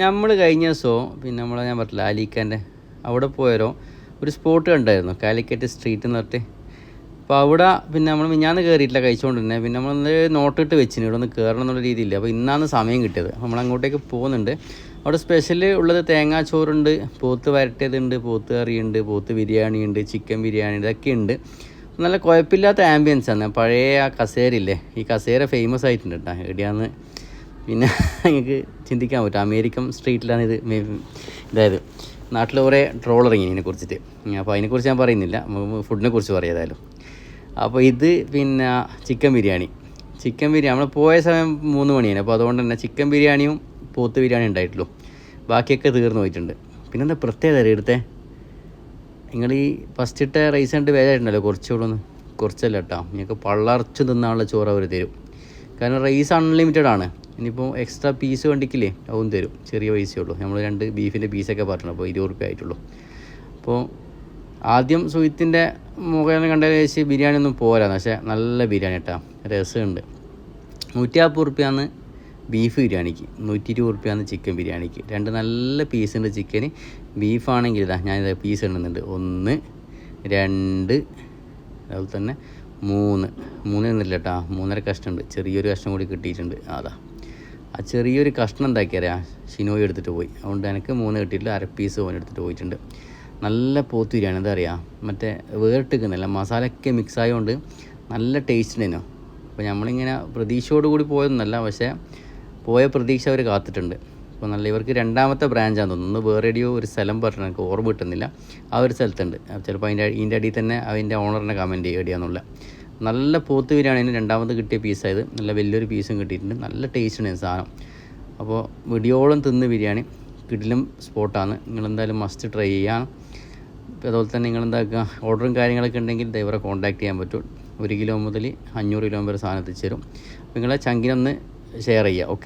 നമ്മൾ കഴിഞ്ഞ ദിവസവും പിന്നെ നമ്മളെ ഞാൻ പറഞ്ഞില്ല അലിക്കാന്റെ അവിടെ പോയാലോ ഒരു സ്പോട്ട് കണ്ടായിരുന്നു കാലിക്കറ്റ് സ്ട്രീറ്റ് എന്ന് പറഞ്ഞിട്ട്. അപ്പോൾ അവിടെ പിന്നെ നമ്മൾ മിഞ്ഞാന്ന് കയറിയിട്ടില്ല കഴിച്ചുകൊണ്ട് തന്നെ പിന്നെ നമ്മളൊന്ന് നോട്ടിട്ട് വെച്ചിന് ഇവിടെ ഒന്ന് കയറണം എന്നുള്ള രീതിയില്ല. അപ്പോൾ ഇന്നാണ് സമയം കിട്ടിയത്. നമ്മൾ അങ്ങോട്ടേക്ക് പോകുന്നുണ്ട്. അവിടെ സ്പെഷ്യൽ ഉള്ളത് തേങ്ങാച്ചോറുണ്ട് പോത്ത് വരട്ടിയതുണ്ട് പോത്ത് കറിയുണ്ട് പോത്ത് ബിരിയാണി ഉണ്ട് ചിക്കൻ ബിരിയാണി ഇതൊക്കെ ഉണ്ട്. നല്ല കുഴപ്പമില്ലാത്ത ആംബിയൻസ് ആണ്. പഴയ ആ കസേരയില്ലേ? ഈ കസേര ഫേമസ് ആയിട്ടുണ്ട് കേട്ടോ എവിടെയാന്ന് പിന്നെ നിങ്ങൾക്ക് ചിന്തിക്കാൻ പറ്റും. അമേരിക്കൻ സ്ട്രീറ്റിലാണ് ഇത് ഇതായത്. നാട്ടിൽ കുറേ ട്രോൾ ഇറങ്ങി ഇതിനെ കുറിച്ചിട്ട്. അപ്പോൾ അതിനെക്കുറിച്ച് ഞാൻ പറയുന്നില്ല. ഫുഡിനെ കുറിച്ച് പറയാതായാലും അപ്പോൾ ഇത് പിന്നെ ചിക്കൻ ബിരിയാണി. ചിക്കൻ ബിരിയാണി നമ്മൾ പോയ സമയം മൂന്ന് മണിയാണ്. അപ്പോൾ അതുകൊണ്ട് തന്നെ ചിക്കൻ ബിരിയാണിയും പോത്ത് ബിരിയാണി ഉണ്ടായിട്ടുള്ളൂ. ബാക്കിയൊക്കെ തീർന്നു പോയിട്ടുണ്ട്. പിന്നെന്താ പ്രത്യേകത ഇവിടുത്തെ നിങ്ങൾ ഈ ഫസ്റ്റ് ഇട്ട റൈസ് കണ്ട് വേദായിട്ടുണ്ടല്ലോ കുറച്ചുകൂടെ ഒന്ന് കുറച്ചല്ല കേട്ടോ. നിങ്ങൾക്ക് പള്ളർച്ച് തിന്നാനുള്ള ചോറ് അവർ തരും. കാരണം റൈസ് അൺലിമിറ്റഡ് ആണ്. ഇനിയിപ്പോൾ എക്സ്ട്രാ പീസ് വേണ്ടിക്കില്ലേ അതും തരും. ചെറിയ പൈസയേ ഉള്ളൂ. നമ്മൾ രണ്ട് ബീഫിന്റെ പീസൊക്കെ പറഞ്ഞു അപ്പോൾ ഇരുപത് റുപ്യ ആയിട്ടുള്ളൂ. അപ്പോൾ ആദ്യം സുഹിത്തിന്റെ മുഖേന കണ്ട ശേഷം ബിരിയാണി ഒന്നും പോരാ. പക്ഷേ നല്ല ബിരിയാണി കേട്ടോ രസമുണ്ട്. നൂറ്റി നാൽപ്പത് റുപ്യാന്ന് ബീഫ് ബിരിയാണിക്ക്. നൂറ്റി ഇരുപത് റുപ്യാന്ന് ചിക്കൻ ബിരിയാണിക്ക്. രണ്ട് നല്ല പീസുണ്ട് ചിക്കന് ബീഫാണെങ്കിൽ ഇതാ ഞാനിത് പീസ് ഇടുന്നുണ്ട്. ഒന്ന് രണ്ട് അതുപോലെ തന്നെ മൂന്ന്. മൂന്ന് നിന്നില്ല കേട്ടോ മൂന്നര കഷ്ണമുണ്ട്. ചെറിയൊരു കഷ്ണം കൂടി കിട്ടിയിട്ടുണ്ട്. അതാ. ആ ചെറിയൊരു കഷ്ണം എന്താക്കിയറിയാം? ഷിനോയി എടുത്തിട്ട് പോയി. അതുകൊണ്ട് എനിക്ക് മൂന്ന് കിട്ടിയിട്ടില്ല. അര പീസ് ഓൻ എടുത്തിട്ട് പോയിട്ടുണ്ട്. നല്ല പോത്ത് ബിരിയാണി എന്താ പറയുക മറ്റേ വേറിട്ടിക്കുന്നില്ല മസാലയൊക്കെ മിക്സ് ആയതുകൊണ്ട് നല്ല ടേസ്റ്റ് ഉണ്ടായിരുന്നു. അപ്പോൾ നമ്മളിങ്ങനെ പ്രതീക്ഷയോട് കൂടി പോയതൊന്നല്ല. പക്ഷേ പോയ പ്രതീക്ഷ അവർ കാത്തിട്ടുണ്ട്. അപ്പോൾ നല്ല ഇവർക്ക് രണ്ടാമത്തെ ബ്രാഞ്ചാന്ന് തോന്നുന്നു. വേറെ എടിയോ ഒരു സ്ഥലം പറഞ്ഞു എനിക്ക് ഓർമ്മ കിട്ടുന്നില്ല. ആ ഒരു സ്ഥലത്തുണ്ട്. ചിലപ്പോൾ അതിന്റെ ഇതിന്റെ അടിയിൽ തന്നെ അതിന്റെ ഓണറിനെ കമന്റ് ചെയ്യുക എവിടെയാന്നുള്ള നല്ല പോത്ത് ബിരിയാണിന് രണ്ടാമത് കിട്ടിയ പീസായത് നല്ല വലിയൊരു പീസും കിട്ടിയിട്ടുണ്ട്. നല്ല ടേസ്റ്റ് ഉണ്ട് സാധനം. അപ്പോൾ വെടിയോളം തിന്ന് ബിരിയാണി കിടിലും സ്പോട്ടാണ് നിങ്ങളെന്തായാലും മസ്റ്റ് ട്രൈ ചെയ്യാം. അതുപോലെ തന്നെ നിങ്ങൾ എന്താക്കുക ഓർഡറും കാര്യങ്ങളൊക്കെ ഉണ്ടെങ്കിൽ ഇവരെ കോൺടാക്ട് ചെയ്യാൻ പറ്റും. ഒരു കിലോ മുതൽ അഞ്ഞൂറ് കിലോ വരെ സാധനം എത്തിച്ചു തരും. നിങ്ങളെ ചങ്കിനൊന്ന് ഷെയർ ചെയ്യുക ഓക്കെ